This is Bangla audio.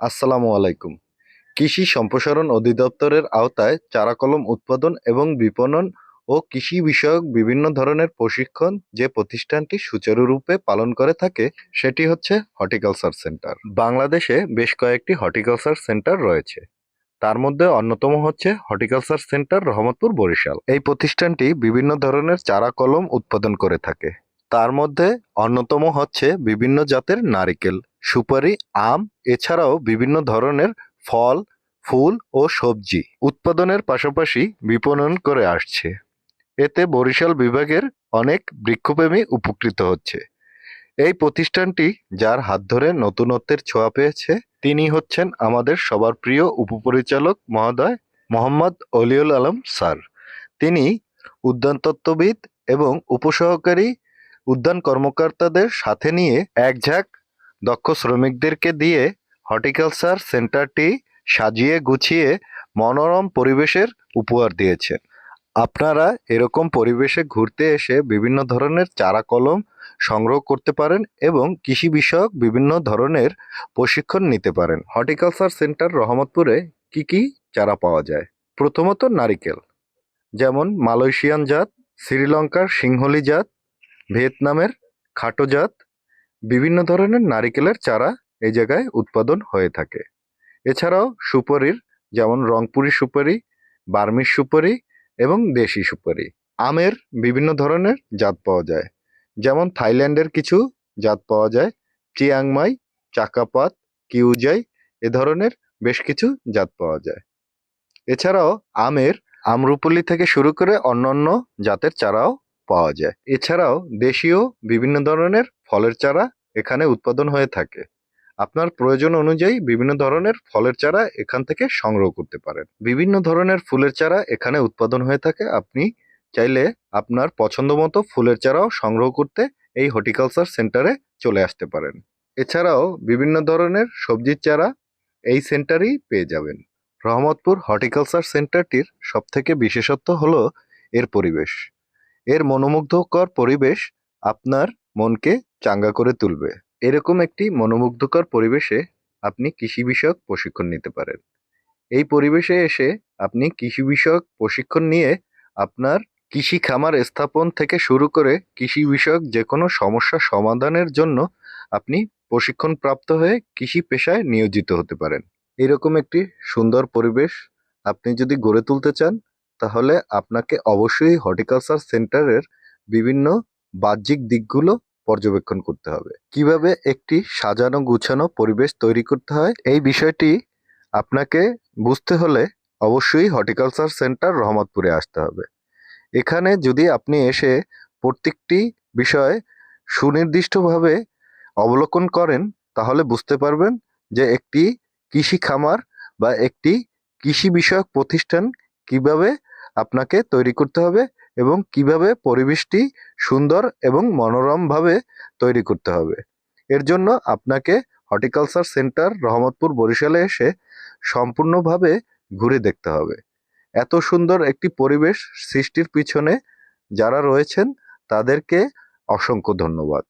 আসসালামু আলাইকুম। কৃষি সম্প্রসারণ অধিদপ্তরের আওতায় চারা কলম উৎপাদন এবং বিপণন ও কৃষি বিষয়ক বিভিন্ন ধরনের প্রশিক্ষণ যে প্রতিষ্ঠানটি সুচারুরূপে পালন করে থাকে, সেটি হচ্ছে হর্টিকালচার সেন্টার। বাংলাদেশে বেশ কয়েকটি হর্টিকালচার সেন্টার রয়েছে। তার মধ্যে অন্যতম হচ্ছে হর্টিকালচার সেন্টার রহমতপুর বরিশাল। এই প্রতিষ্ঠানটি বিভিন্ন ধরনের চারা কলম উৎপাদন করে থাকে। তার মধ্যে অন্যতম হচ্ছে বিভিন্ন জাতের নারিকেল, সুপারি, আম, এছাড়াও বিভিন্ন ধরনের ফল, ফুল ও সবজি উৎপাদনের পাশাপাশি বিপণন করে আসছে। এতে বরিশাল বিভাগের অনেক বৃক্ষপ্রেমী উপকৃত হচ্ছে। এই প্রতিষ্ঠানটি যার হাত ধরে নতুনত্বের ছোঁয়া পেয়েছে, তিনি হচ্ছেন আমাদের সবার প্রিয় উপপরিচালক মহোদয় মোহাম্মদ অলিউল আলম স্যার। তিনি উদ্যানতত্ত্ববিদ এবং উপসহকারী উদ্যান কর্মকর্তাদের সাথে নিয়ে এক ঝাঁক দক্ষ শ্রমিকদেরকে দিয়ে হর্টিকালচার সেন্টারটি সাজিয়ে গুছিয়ে মনোরম পরিবেশের উপহার দিয়েছে। আপনারা এরকম পরিবেশে ঘুরতে এসে বিভিন্ন ধরনের চারা কলম সংগ্রহ করতে পারেন এবং কৃষি বিষয়ক বিভিন্ন ধরনের প্রশিক্ষণ নিতে পারেন। হর্টিকালচার সেন্টার রহমতপুরে কি কি চারা পাওয়া যায়? প্রথমত নারিকেল, যেমন মালয়েশিয়ান জাত, শ্রীলঙ্কার সিংহলি জাত ভিয়েতনামের খাটোজাত বিভিন্ন ধরনের নারিকেলের চারা এই জায়গায় উৎপাদন হয়ে থাকে। এছাড়াও সুপারির, যেমন রংপুরি সুপারি বার্মিজ সুপারি এবং দেশি সুপারি। আমের বিভিন্ন ধরনের জাত পাওয়া যায়। যেমন থাইল্যান্ডের কিছু জাত পাওয়া যায়। চিয়াংমাই, চাকাপাত, কিউজাই এ ধরনের বেশ কিছু জাত পাওয়া যায়। এছাড়াও আমের আমরুপলি থেকে শুরু করে অন্যান্য জাতের চারাও পাওয়া যায়। এছাড়াও দেশীয় বিভিন্ন ধরনের ফলের চারা এখানে উৎপাদন হয়ে থাকে। আপনার প্রয়োজন অনুযায়ী বিভিন্ন ধরনের ফলের চারা এখান থেকে সংগ্রহ করতে পারেন। বিভিন্ন ধরনের ফুলের চারা এখানে উৎপাদন হয়ে থাকে। আপনি চাইলে আপনার পছন্দ মতো ফুলের চারাও সংগ্রহ করতে এই হর্টিকালচার সেন্টারে চলে আসতে পারেন। এছাড়াও বিভিন্ন ধরনের সবজির চারা এই সেন্টারেই পেয়ে যাবেন। রহমতপুর হর্টিকালচার সেন্টারটির সবথেকে বিশেষত্ব হলো এর পরিবেশ। এর মনোমুগ্ধকর পরিবেশ আপনার মনকে চাঙ্গা করে তুলবে। এরকম একটি মনোমুগ্ধকর পরিবেশে আপনি কৃষি বিষয়ক প্রশিক্ষণ নিতে পারেন। এই পরিবেশে এসে আপনি কৃষি বিষয়ক প্রশিক্ষণ নিয়ে আপনার কৃষি খামার স্থাপন থেকে শুরু করে কৃষি বিষয়ক যে কোনো সমস্যা সমাধানের জন্য আপনি প্রশিক্ষণ প্রাপ্ত হয়ে কৃষি পেশায় নিয়োজিত হতে পারেন। এরকম একটি সুন্দর পরিবেশ আপনি যদি গড়ে তুলতে চান তাহলে আপনাকে অবশ্যই হর্টিকালচার সেন্টারের বিভিন্ন বাহ্যিক দিকগুলো পর্যবেক্ষণ করতে হবে। কীভাবে একটি সাজানো গুছানো পরিবেশ তৈরি করতে হয়, এই বিষয়টি আপনাকে বুঝতে হলে অবশ্যই হর্টিকালচার সেন্টার রহমতপুরে আসতে হবে। এখানে যদি আপনি এসে প্রত্যেকটি বিষয় সুনির্দিষ্টভাবে অবলোকন করেন, তাহলে বুঝতে পারবেন যে একটি কৃষি খামার বা একটি কৃষি বিষয়ক প্রতিষ্ঠান কীভাবে আপনাকে তৈরি করতে হবে এবং কীভাবে পরিবেশটি সুন্দর এবং মনোরমভাবে তৈরি করতে হবে। এর জন্য আপনাকে হর্টিকালচার সেন্টার রহমতপুর বরিশালে এসে সম্পূর্ণভাবে ঘুরে দেখতে হবে। এত সুন্দর একটি পরিবেশ সৃষ্টির পিছনে যারা রয়েছেন তাদেরকে অসংখ্য ধন্যবাদ।